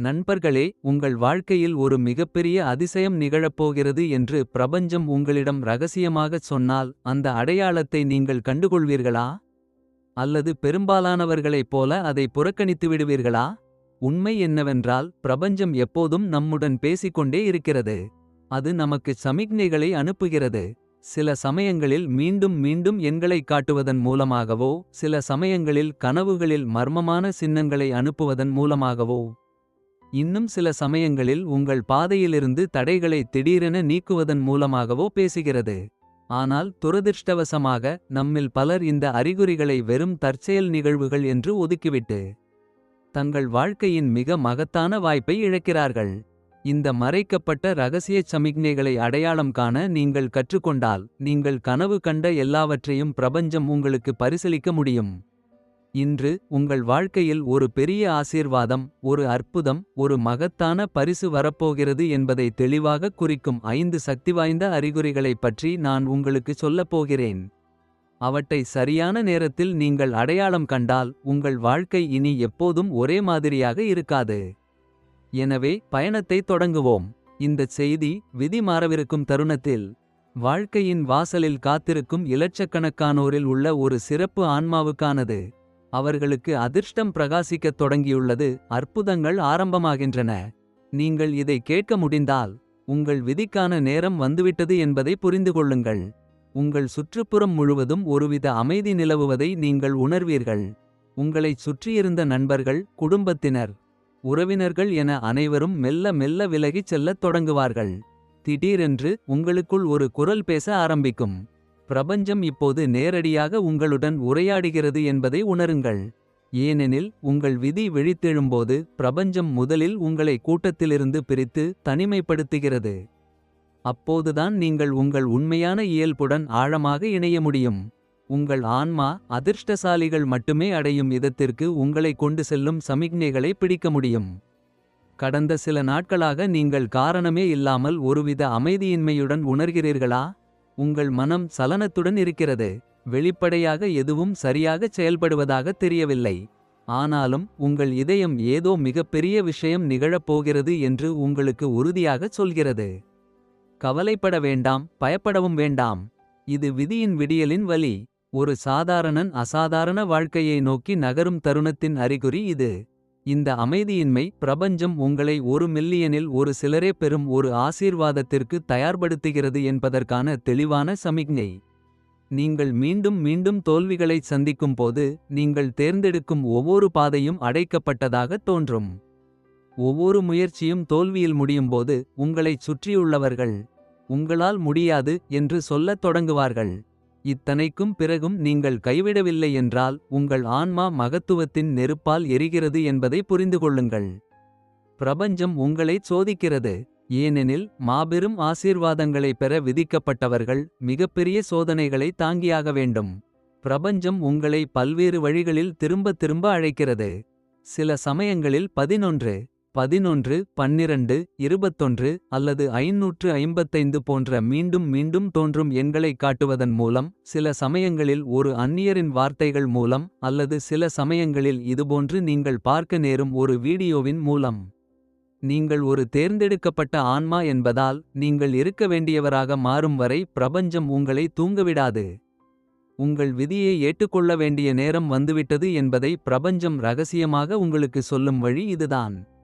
நண்பர்களே உங்கள் வாழ்க்கையில் ஒரு மிகப்பெரிய அதிசயம் நிகழப்போகிறது என்று பிரபஞ்சம் உங்களிடம் ரகசியமாகச் சொன்னால் அந்த அடையாளத்தை நீங்கள் கண்டுகொள்வீர்களா? அல்லது பெரும்பாலானவர்களைப் போல அதை புறக்கணித்து விடுவீர்களா? உண்மை என்னவென்றால் பிரபஞ்சம் எப்போதும் நம்முடன் பேசிக்கொண்டே இருக்கிறது. அது நமக்கு சமிக்ஞைகளை அனுப்புகிறது. சில சமயங்களில் மீண்டும் மீண்டும் எண்களைக் காட்டுவதன் மூலமாகவோ சில சமயங்களில் கனவுகளில் மர்மமான சின்னங்களை அனுப்புவதன் மூலமாகவோ இன்னும் சில சமயங்களில் உங்கள் பாதையிலிருந்து தடைகளை திடீரென நீக்குவதன் மூலமாகவோ பேசுகிறது. ஆனால் துரதிர்ஷ்டவசமாக நம்மில் பலர் இந்த அறிகுறிகளை வெறும் தற்செயல் நிகழ்வுகள் என்று ஒதுக்கிவிட்டு தங்கள் வாழ்க்கையின் மிக மகத்தான வாய்ப்பை இழக்கிறார்கள். இந்த மறைக்கப்பட்ட ரகசியச் சமிக்ஞைகளை அடையாளம் காண நீங்கள் கற்றுக்கொண்டால் நீங்கள் கனவு கண்ட எல்லாவற்றையும் பிரபஞ்சம் உங்களுக்கு பரிசளிக்க முடியும். இன்று உங்கள் வாழ்க்கையில் ஒரு பெரிய ஆசீர்வாதம் ஒரு அற்புதம் ஒரு மகத்தான பரிசு வரப்போகிறது என்பதை தெளிவாகக் குறிக்கும் ஐந்து சக்திவாய்ந்த அறிகுறிகளைப் பற்றி நான் உங்களுக்கு சொல்லப் போகிறேன். அவற்றை சரியான நேரத்தில் நீங்கள் அடையாளம் கண்டால் உங்கள் வாழ்க்கை இனி எப்போதும் ஒரே மாதிரியாக இருக்காது. எனவே பயணத்தை தொடங்குவோம். இந்தச் செய்தி விதி மாறவிருக்கும் தருணத்தில் வாழ்க்கையின் வாசலில் காத்திருக்கும் இலட்சக்கணக்கானோரில் உள்ள ஒரு சிறப்பு ஆன்மாவுக்கானது. அவர்களுக்கு அதிர்ஷ்டம் பிரகாசிக்கத் தொடங்கியுள்ளது. அற்புதங்கள் ஆரம்பமாகின்றன. நீங்கள் இதை கேட்க முடிந்தால் உங்கள் விதிக்கான நேரம் வந்துவிட்டது என்பதை புரிந்து கொள்ளுங்கள். உங்கள் சுற்றுப்புறம் முழுவதும் ஒருவித அமைதி நிலவுவதை நீங்கள் உணர்வீர்கள். உங்களைச் சுற்றியிருந்த நண்பர்கள் குடும்பத்தினர் உறவினர்கள் என அனைவரும் மெல்ல மெல்ல விலகிச் செல்லத் தொடங்குவார்கள். திடீரென்று உங்களுக்குள் ஒரு குரல் பேச ஆரம்பிக்கும். பிரபஞ்சம் இப்போது நேரடியாக உங்களுடன் உரையாடுகிறது என்பதை உணருங்கள். ஏனெனில் உங்கள் விதி விழித்தெழும்போது பிரபஞ்சம் முதலில் உங்களை கூட்டத்திலிருந்து பிரித்து தனிமைப்படுத்துகிறது. அப்போதுதான் நீங்கள் உங்கள் உண்மையான இயல்புடன் ஆழமாக இணைய முடியும். உங்கள் ஆன்மா அதிர்ஷ்டசாலிகள் மட்டுமே அடையும் இதத்திற்கு உங்களை கொண்டு செல்லும் சமிக்ஞைகளை பிடிக்க முடியும். கடந்த சில நாட்களாக நீங்கள் காரணமே இல்லாமல் ஒருவித அமைதியின்மையுடன் உணர்கிறீர்களா? உங்கள் மனம் சலனத்துடன் இருக்கிறது. வெளிப்படையாக எதுவும் சரியாகச் செயல்படுவதாக தெரியவில்லை. ஆனாலும் உங்கள் இதயம் ஏதோ மிகப்பெரிய விஷயம் நிகழப்போகிறது என்று உங்களுக்கு உறுதியாகச் சொல்கிறது. கவலைப்பட வேண்டாம் பயப்படவும் வேண்டாம். இது விதியின் விடியலின் வழி. ஒரு சாதாரணன் அசாதாரண வாழ்க்கையை நோக்கி நகரும் தருணத்தின் அறிகுறி இது. இந்த அமைதியின்மை பிரபஞ்சம் உங்களை ஒரு மில்லியனில் ஒரு சிலரே பெறும் ஒரு ஆசீர்வாதத்திற்கு தயார்படுத்துகிறது என்பதற்கான தெளிவான சமிக்ஞை. நீங்கள் மீண்டும் மீண்டும் தோல்விகளை சந்திக்கும் போது நீங்கள் தேர்ந்தெடுக்கும் ஒவ்வொரு பாதையும் அடைக்கப்பட்டதாக தோன்றும். ஒவ்வொரு முயற்சியும் தோல்வியில் முடியும்போது உங்களைச் சுற்றியுள்ளவர்கள் உங்களால் முடியாது என்று சொல்லத் தொடங்குவார்கள். இத்தனைக்கும் பிறகும் நீங்கள் கைவிடவில்லை என்றால் உங்கள் ஆன்மா மகத்துவத்தின் நெருப்பால் எரிகிறது என்பதை புரிந்து கொள்ளுங்கள். பிரபஞ்சம் உங்களைச் சோதிக்கிறது. ஏனெனில் மாபெரும் ஆசீர்வாதங்களை பெற விதிக்கப்பட்டவர்கள் மிகப்பெரிய சோதனைகளை தாங்கியாக வேண்டும். பிரபஞ்சம் உங்களை பல்வேறு வழிகளில் திரும்ப திரும்ப அழைக்கிறது. சில சமயங்களில் பதினொன்று பதினொன்று பன்னிரண்டு இருபத்தொன்று அல்லது ஐநூற்று ஐம்பத்தைந்து போன்ற மீண்டும் மீண்டும் தோன்றும் எண்களைக் காட்டுவதன் மூலம் சில சமயங்களில் ஒரு அந்நியரின் வார்த்தைகள் மூலம் அல்லது சில சமயங்களில் இதுபோன்று நீங்கள் பார்க்க நேரும் ஒரு வீடியோவின் மூலம். நீங்கள் ஒரு தேர்ந்தெடுக்கப்பட்ட ஆன்மா என்பதால் நீங்கள் இருக்க வேண்டியவராக மாறும் வரை பிரபஞ்சம் உங்களை தூங்கவிடாது. உங்கள் விதியை ஏற்றுக்கொள்ள வேண்டிய நேரம் வந்துவிட்டது என்பதை பிரபஞ்சம் ரகசியமாக உங்களுக்கு சொல்லும் வழி இதுதான்.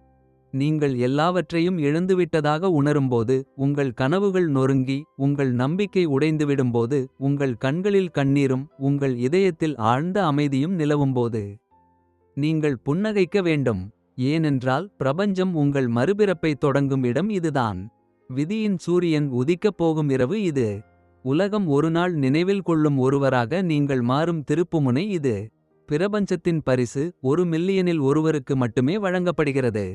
நீங்கள் எல்லாவற்றையும் இழந்துவிட்டதாக உணரும்போது உங்கள் கனவுகள் நொறுங்கி உங்கள் நம்பிக்கை உடைந்துவிடும்போது உங்கள் கண்களில் கண்ணீரும் உங்கள் இதயத்தில் ஆழ்ந்த அமைதியும் நிலவும்போது நீங்கள் புன்னகைக்க வேண்டும். ஏனென்றால் பிரபஞ்சம் உங்கள் மறுபிறப்பை தொடங்கும் இடம் இதுதான். விதியின் சூரியன் உதிக்கப் போகும் இரவு இது. உலகம் ஒருநாள் நினைவில் கொள்ளும் ஒருவராக நீங்கள் மாறும் திருப்புமுனை இது. பிரபஞ்சத்தின் பரிசு ஒரு மில்லியனில் ஒருவருக்கு மட்டுமே வழங்கப்படுகிறது.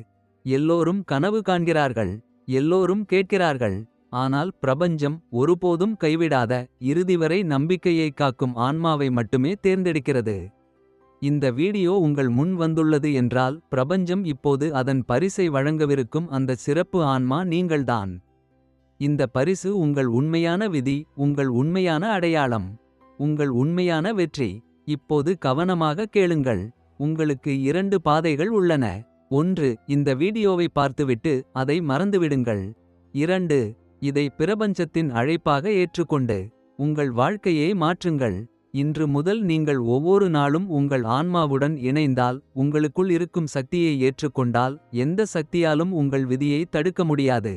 எல்லோரும் கனவு காண்கிறார்கள் எல்லோரும் கேட்கிறார்கள். ஆனால் பிரபஞ்சம் ஒருபோதும் கைவிடாத இறுதிவரை நம்பிக்கையை காக்கும் ஆன்மாவை மட்டுமே தேர்ந்தெடுக்கிறது. இந்த வீடியோ உங்கள் முன் வந்துள்ளது என்றால் பிரபஞ்சம் இப்போது அதன் பரிசை வழங்கவிருக்கும் அந்த சிறப்பு ஆன்மா நீங்கள்தான். இந்த பரிசு உங்கள் உண்மையான விதி உங்கள் உண்மையான அடையாளம் உங்கள் உண்மையான வெற்றி. இப்போது கவனமாக கேளுங்கள் உங்களுக்கு இரண்டு பாதைகள் உள்ளன. ஒன்று இந்த வீடியோவை பார்த்துவிட்டு அதை மறந்துவிடுங்கள். இரண்டு இதை பிரபஞ்சத்தின் அழைப்பாக ஏற்றுக்கொண்டு உங்கள் வாழ்க்கையை மாற்றுங்கள். இன்று முதல் நீங்கள் ஒவ்வொரு நாளும் உங்கள் ஆன்மாவுடன் இணைந்தால் உங்களுக்குள் இருக்கும் சக்தியை ஏற்றுக்கொண்டால் எந்த சக்தியாலும் உங்கள் விதியை தடுக்க முடியாது.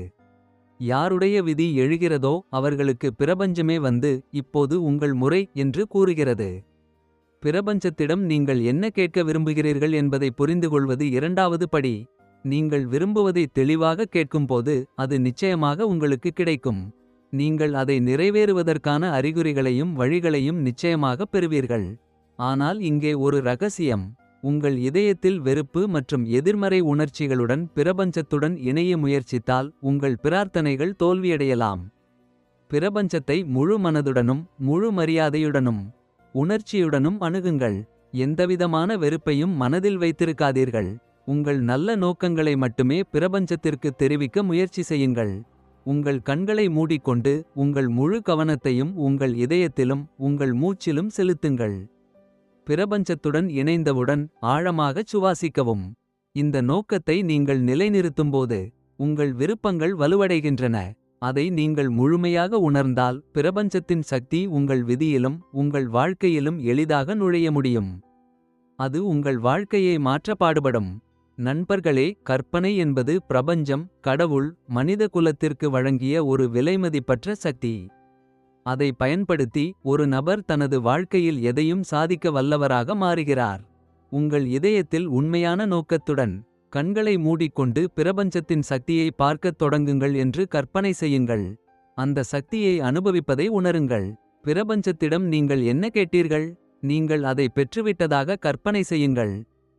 யாருடைய விதி எழுகிறதோ அவர்களுக்கு பிரபஞ்சமே வந்து இப்போது உங்கள் முறை என்று கூறுகிறது. பிரபஞ்சத்திடம் நீங்கள் என்ன கேட்க விரும்புகிறீர்கள் என்பதை புரிந்துகொள்வது இரண்டாவது படி. நீங்கள் விரும்புவதை தெளிவாக கேட்கும்போது அது நிச்சயமாக உங்களுக்கு கிடைக்கும். நீங்கள் அதை நிறைவேறுவதற்கான அறிகுறிகளையும் வழிகளையும் நிச்சயமாக பெறுவீர்கள். ஆனால் இங்கே ஒரு ரகசியம். உங்கள் இதயத்தில் வெறுப்பு மற்றும் எதிர்மறை உணர்ச்சிகளுடன் பிரபஞ்சத்துடன் இணைய முயற்சித்தால் உங்கள் பிரார்த்தனைகள் தோல்வியடையலாம். பிரபஞ்சத்தை முழு மனதுடனும் முழு மரியாதையுடனும் உணர்ச்சியுடனும் அணுகுங்கள். எந்தவிதமான வெறுப்பையும் மனதில் வைத்திருக்காதீர்கள். உங்கள் நல்ல நோக்கங்களை மட்டுமே பிரபஞ்சத்திற்கு தெரிவிக்க முயற்சி செய்யுங்கள். உங்கள் கண்களை மூடிக்கொண்டு உங்கள் முழு கவனத்தையும் உங்கள் இதயத்திலும் உங்கள் மூச்சிலும் செலுத்துங்கள். பிரபஞ்சத்துடன் இணைந்தவுடன் ஆழமாகச் சுவாசிக்கவும். இந்த நோக்கத்தை நீங்கள் நிலைநிறுத்தும்போது உங்கள் விருப்பங்கள் வலுவடைகின்றன. அதை நீங்கள் முழுமையாக உணர்ந்தால் பிரபஞ்சத்தின் சக்தி உங்கள் விதியிலும் உங்கள் வாழ்க்கையிலும் எளிதாக நுழைய முடியும். அது உங்கள் வாழ்க்கையை மாற்ற பாடுபடும் நண்பர்களே கற்பனை என்பது பிரபஞ்சம் கடவுள் மனித குலத்திற்கு வழங்கிய ஒரு விலைமதிப்பற்ற சக்தி. அதை பயன்படுத்தி ஒரு நபர் தனது வாழ்க்கையில் எதையும் சாதிக்க வல்லவராக மாறுகிறார். உங்கள் இதயத்தில் உண்மையான நோக்கத்துடன் கண்களை மூடிக்கொண்டு பிரபஞ்சத்தின் சக்தியை பார்க்கத் தொடங்குங்கள் என்று கற்பனை செய்யுங்கள். அந்த சக்தியை அனுபவிப்பதை உணருங்கள். பிரபஞ்சத்திடம் நீங்கள் என்ன கேட்டீர்கள்? நீங்கள் அதை பெற்றுவிட்டதாக கற்பனை செய்யுங்கள்.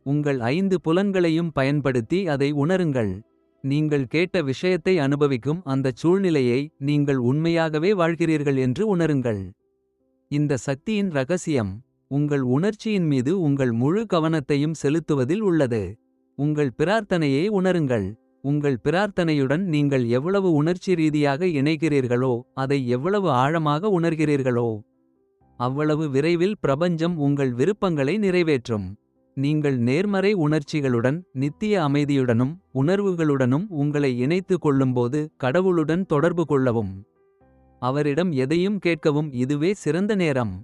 உங்கள் ஐந்து புலன்களையும் பயன்படுத்தி அதை உணருங்கள். நீங்கள் கேட்ட விஷயத்தை அனுபவிக்கும் அந்தச் சூழ்நிலையை நீங்கள் உண்மையாகவே வாழ்கிறீர்கள் என்று உணருங்கள். இந்த சக்தியின் ரகசியம் உங்கள் உணர்ச்சியின் மீது உங்கள் முழு கவனத்தையும் செலுத்துவதில் உள்ளது. உங்கள் பிரார்த்தனையை உணருங்கள். உங்கள் பிரார்த்தனையுடன் நீங்கள் எவ்வளவு உணர்ச்சி ரீதியாக இணைகிறீர்களோ அதை எவ்வளவு ஆழமாக உணர்கிறீர்களோ அவ்வளவு விரைவில் பிரபஞ்சம் உங்கள் விருப்பங்களை நிறைவேற்றும். நீங்கள் நேர்மறை உணர்ச்சிகளுடன் நித்திய அமைதியுடனும் உணர்வுகளுடனும் உங்களை இணைத்து கொள்ளும்போது கடவுளுடன் தொடர்பு கொள்ளவும். அவரிடம் எதையும் கேட்கவும் இதுவே சிறந்த நேரம்.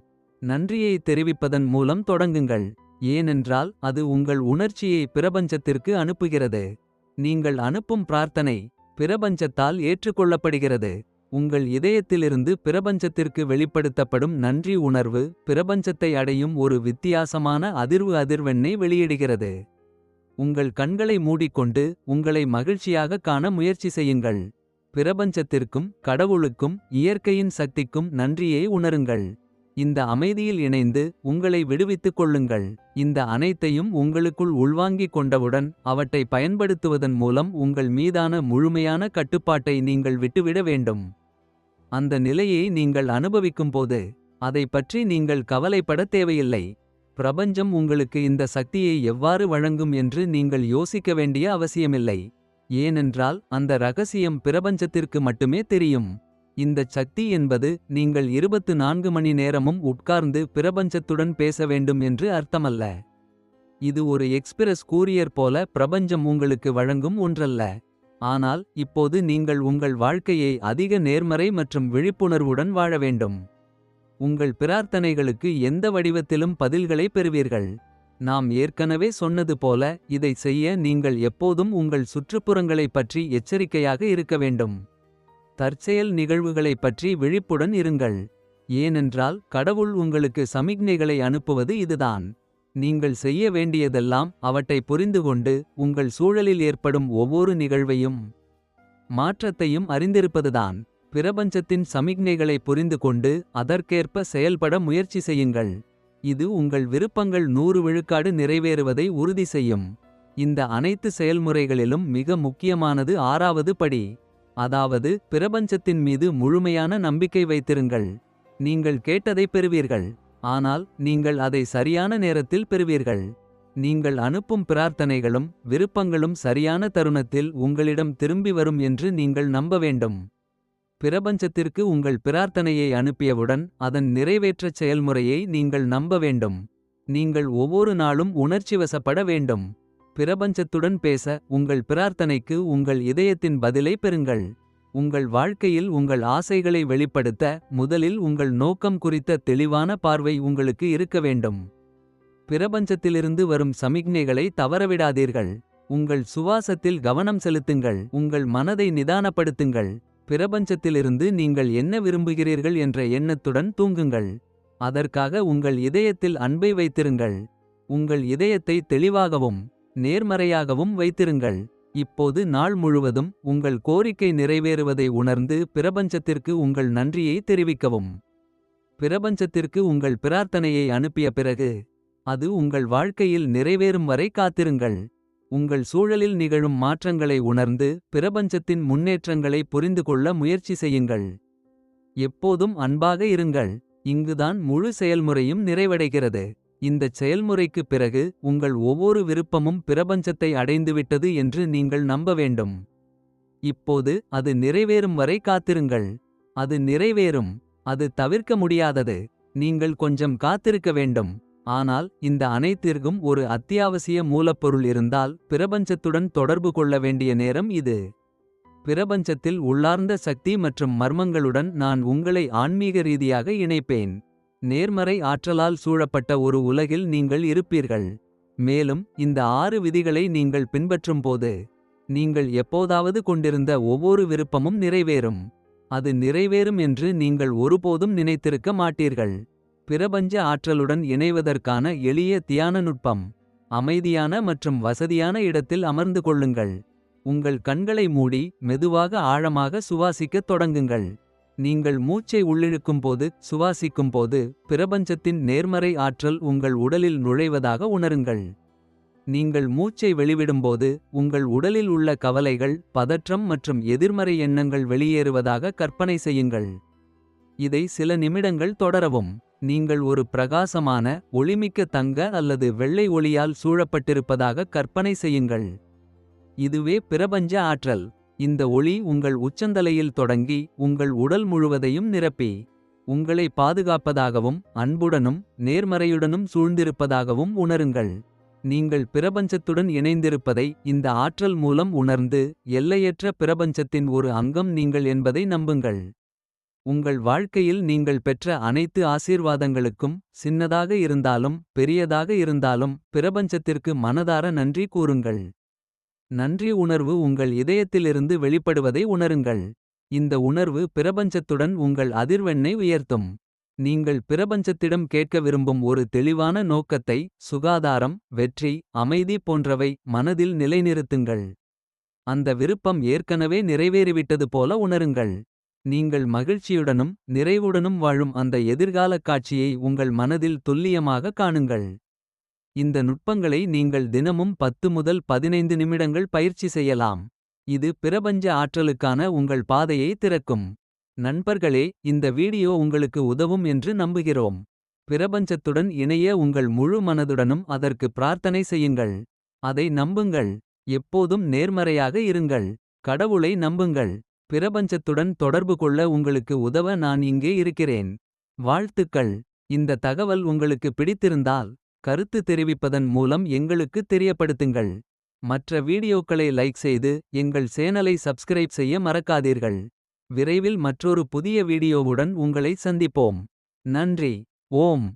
நன்றியை தெரிவிப்பதன் மூலம் தொடங்குங்கள். ஏனென்றால் அது உங்கள் உணர்ச்சியை பிரபஞ்சத்திற்கு அனுப்புகிறது. நீங்கள் அனுப்பும் பிரார்த்தனை பிரபஞ்சத்தால் ஏற்றுக்கொள்ளப்படுகிறது. உங்கள் இதயத்திலிருந்து பிரபஞ்சத்திற்கு வெளிப்படுத்தப்படும் நன்றி உணர்வு பிரபஞ்சத்தை அடையும் ஒரு வித்தியாசமான அதிர்வு அதிர்வெண்ணை வெளியிடுகிறது. உங்கள் கண்களை மூடிக்கொண்டு உங்களை மகிழ்ச்சியாக காண முயற்சி செய்யுங்கள். பிரபஞ்சத்திற்கும் கடவுளுக்கும் இயற்கையின் சக்திக்கும் நன்றியை உணருங்கள். இந்த அமைதியில் இணைந்து உங்களை விடுவித்துக் கொள்ளுங்கள். இந்த அனைத்தையும் உங்களுக்குள் உள்வாங்கிக் கொண்டவுடன் அவற்றை பயன்படுத்துவதன் மூலம் உங்கள் மீதான முழுமையான கட்டுப்பாட்டை நீங்கள் விட்டுவிட வேண்டும். அந்த நிலையை நீங்கள் அனுபவிக்கும் போது அதை பற்றி நீங்கள் கவலைப்பட தேவையில்லை. பிரபஞ்சம் உங்களுக்கு இந்த சக்தியை எவ்வாறு வழங்கும் என்று நீங்கள் யோசிக்க வேண்டிய அவசியமில்லை. ஏனென்றால் அந்த ரகசியம் பிரபஞ்சத்திற்கு மட்டுமே தெரியும். இந்தச் சக்தி என்பது நீங்கள் இருபத்து நான்கு மணி நேரமும் உட்கார்ந்து பிரபஞ்சத்துடன் பேச வேண்டும் என்று அர்த்தமல்ல. இது ஒரு எக்ஸ்பிரஸ் கூரியர் போல பிரபஞ்சம் உங்களுக்கு வழங்கும் ஒன்றல்ல. ஆனால் இப்போது நீங்கள் உங்கள் வாழ்க்கையை அதிக நேர்மறை மற்றும் விழிப்புணர்வுடன் வாழ வேண்டும். உங்கள் பிரார்த்தனைகளுக்கு எந்த வடிவத்திலும் பதில்களை பெறுவீர்கள். நாம் ஏற்கனவே சொன்னது போல இதை செய்ய நீங்கள் எப்போதும் உங்கள் சுற்றுப்புறங்களைப் பற்றி எச்சரிக்கையாக இருக்க வேண்டும். தற்செயல் நிகழ்வுகளைப் பற்றி விழிப்புடன் இருங்கள். ஏனென்றால் கடவுள் உங்களுக்கு சமிக்ஞைகளை அனுப்புவது இதுதான். நீங்கள் செய்ய வேண்டியதெல்லாம் அவற்றை புரிந்துகொண்டு உங்கள் சூழலில் ஏற்படும் ஒவ்வொரு நிகழ்வையும் மாற்றத்தையும் அறிந்திருப்பதுதான். பிரபஞ்சத்தின் சமிக்ஞைகளை புரிந்துகொண்டு அதற்கேற்ப செயல்பட முயற்சி செய்யுங்கள். இது உங்கள் விருப்பங்கள் நூறு விழுக்காடு நிறைவேறுவதை உறுதி செய்யும். இந்த அனைத்து செயல்முறைகளிலும் மிக முக்கியமானது ஆறாவது படி. அதாவது பிரபஞ்சத்தின் மீது முழுமையான நம்பிக்கை வைத்திருங்கள். நீங்கள் கேட்டதை பெறுவீர்கள். ஆனால் நீங்கள் அதை சரியான நேரத்தில் பெறுவீர்கள். நீங்கள் அனுப்பும் பிரார்த்தனைகளும் விருப்பங்களும் சரியான தருணத்தில் உங்களிடம் திரும்பி வரும் என்று நீங்கள் நம்ப வேண்டும். பிரபஞ்சத்திற்கு உங்கள் பிரார்த்தனையை அனுப்பியவுடன் அதன் நிறைவேற்றச் செயல்முறையை நீங்கள் நம்ப வேண்டும். நீங்கள் ஒவ்வொரு நாளும் உணர்ச்சிவசப்பட வேண்டும். பிரபஞ்சத்துடன் பேச உங்கள் பிரார்த்தனைக்கு உங்கள் இதயத்தின் பதிலை பெறுங்கள். உங்கள் வாழ்க்கையில் உங்கள் ஆசைகளை வெளிப்படுத்த முதலில் உங்கள் நோக்கம் குறித்த தெளிவான பார்வை உங்களுக்கு இருக்க வேண்டும். பிரபஞ்சத்திலிருந்து வரும் சமிக்ஞைகளை தவறவிடாதீர்கள். உங்கள் சுவாசத்தில் கவனம் செலுத்துங்கள் உங்கள் மனதை நிதானப்படுத்துங்கள். பிரபஞ்சத்திலிருந்து நீங்கள் என்ன விரும்புகிறீர்கள் என்ற எண்ணத்துடன் தூங்குங்கள். அதற்காக உங்கள் இதயத்தில் அன்பை வைத்திருங்கள். உங்கள் இதயத்தை தெளிவாகவும் நேர்மறையாகவும் வைத்திருங்கள். இப்போது நாள் முழுவதும் உங்கள் கோரிக்கை நிறைவேறுவதை உணர்ந்து பிரபஞ்சத்திற்கு உங்கள் நன்றியை தெரிவிக்கவும். பிரபஞ்சத்திற்கு உங்கள் பிரார்த்தனையை அனுப்பிய பிறகு. அது உங்கள் வாழ்க்கையில் நிறைவேறும் வரை காத்திருங்கள். உங்கள் சூழலில் நிகழும் மாற்றங்களை உணர்ந்து பிரபஞ்சத்தின் முன்னேற்றங்களை புரிந்துகொள்ள முயற்சி செய்யுங்கள். எப்போதும் அன்பாக இருங்கள் இங்குதான் முழு செயல்முறையும் நிறைவடைகிறது. இந்தச் செயல்முறைக்குப் பிறகு உங்கள் ஒவ்வொரு விருப்பமும் பிரபஞ்சத்தை அடைந்துவிட்டது என்று நீங்கள் நம்ப வேண்டும். இப்போது அது நிறைவேறும் வரை காத்திருங்கள். அது நிறைவேறும் அது தவிர்க்க முடியாதது. நீங்கள் கொஞ்சம் காத்திருக்க வேண்டும். ஆனால் இந்த அனைத்திற்கும் ஒரு அத்தியாவசிய மூலப்பொருள் இருந்தால் பிரபஞ்சத்துடன் தொடர்பு கொள்ள வேண்டிய நேரம் இது. பிரபஞ்சத்தில் உள்ளார்ந்த சக்தி மற்றும் மர்மங்களுடன் நான் உங்களை ஆன்மீக ரீதியாக இணைப்பேன். நேர்மறை ஆற்றலால் சூழப்பட்ட ஒரு உலகில் நீங்கள் இருப்பீர்கள். மேலும் இந்த ஆறு விதிகளை நீங்கள் பின்பற்றும்போது. நீங்கள் எப்போதாவது கொண்டிருந்த ஒவ்வொரு விருப்பமும் நிறைவேறும். அது நிறைவேறும் என்று நீங்கள் ஒருபோதும் நினைத்திருக்க மாட்டீர்கள். பிரபஞ்ச ஆற்றலுடன் இணைவதற்கான எளிய தியான நுட்பம். அமைதியான மற்றும் வசதியான இடத்தில் அமர்ந்து கொள்ளுங்கள். உங்கள் கண்களை மூடி மெதுவாக ஆழமாக சுவாசிக்கத் தொடங்குங்கள். நீங்கள் மூச்சை உள்ளிழுக்கும்போது சுவாசிக்கும்போது பிரபஞ்சத்தின் நேர்மறை ஆற்றல் உங்கள் உடலில் நுழைவதாக உணருங்கள். நீங்கள் மூச்சை வெளிவிடும்போது உங்கள் உடலில் உள்ள கவலைகள். பதற்றம் மற்றும் எதிர்மறை எண்ணங்கள் வெளியேறுவதாக கற்பனை செய்யுங்கள். இதை சில நிமிடங்கள் தொடரவும். நீங்கள் ஒரு பிரகாசமான ஒளிமிக்க தங்க அல்லது வெள்ளை ஒளியால் சூழப்பட்டிருப்பதாக கற்பனை செய்யுங்கள். இதுவே பிரபஞ்ச ஆற்றல். இந்த ஒளி உங்கள் உச்சந்தலையில் தொடங்கி உங்கள் உடல் முழுவதையும் நிரப்பி. உங்களை பாதுகாப்பதாகவும் அன்புடனும் நேர்மறையுடனும் சூழ்ந்திருப்பதாகவும் உணருங்கள். நீங்கள் பிரபஞ்சத்துடன் இணைந்திருப்பதை இந்த ஆற்றல் மூலம் உணர்ந்து. எல்லையற்ற பிரபஞ்சத்தின் ஒரு அங்கம் நீங்கள் என்பதை நம்புங்கள். உங்கள் வாழ்க்கையில் நீங்கள் பெற்ற அனைத்து ஆசீர்வாதங்களுக்கும். சின்னதாக இருந்தாலும் பெரியதாக இருந்தாலும் பிரபஞ்சத்திற்கு மனதார நன்றி கூறுங்கள். நன்றி உணர்வு உங்கள் இதயத்திலிருந்து வெளிப்படுவதை உணருங்கள். இந்த உணர்வு பிரபஞ்சத்துடன் உங்கள் அதிர்வெண்ணை உயர்த்தும். நீங்கள் பிரபஞ்சத்திடம் கேட்க விரும்பும் ஒரு தெளிவான நோக்கத்தை. சுகாதாரம் வெற்றி அமைதி போன்றவை மனதில் நிலைநிறுத்துங்கள். அந்த விருப்பம் ஏற்கனவே நிறைவேறிவிட்டது போல உணருங்கள். நீங்கள் மகிழ்ச்சியுடனும் நிறைவுடனும் வாழும் அந்த எதிர்காலக் காட்சியை உங்கள் மனதில் துல்லியமாக காணுங்கள். இந்த நுட்பங்களை நீங்கள் தினமும் 10 முதல் 15 நிமிடங்கள் பயிற்சி செய்யலாம். இது பிரபஞ்ச ஆற்றலுக்கான உங்கள் பாதையை திறக்கும். நண்பர்களே இந்த வீடியோ உங்களுக்கு உதவும் என்று நம்புகிறோம். பிரபஞ்சத்துடன் இணைய உங்கள் முழு மனதுடனும் அதற்கு பிரார்த்தனை செய்யுங்கள். அதை நம்புங்கள் எப்போதும் நேர்மறையாக இருங்கள். கடவுளை நம்புங்கள் பிரபஞ்சத்துடன் தொடர்பு கொள்ள உங்களுக்கு உதவ நான் இங்கே இருக்கிறேன். வாழ்த்துக்கள் இந்த தகவல் உங்களுக்கு பிடித்திருந்தால். கருத்து தெரிவிப்பதன் மூலம் எங்களுக்கு தெரியப்படுத்துங்கள். மற்ற வீடியோக்களை லைக் செய்து எங்கள் சேனலை சப்ஸ்கிரைப் செய்ய மறக்காதீர்கள். விரைவில் மற்றொரு புதிய வீடியோவுடன் உங்களை சந்திப்போம். நன்றி ஓம்.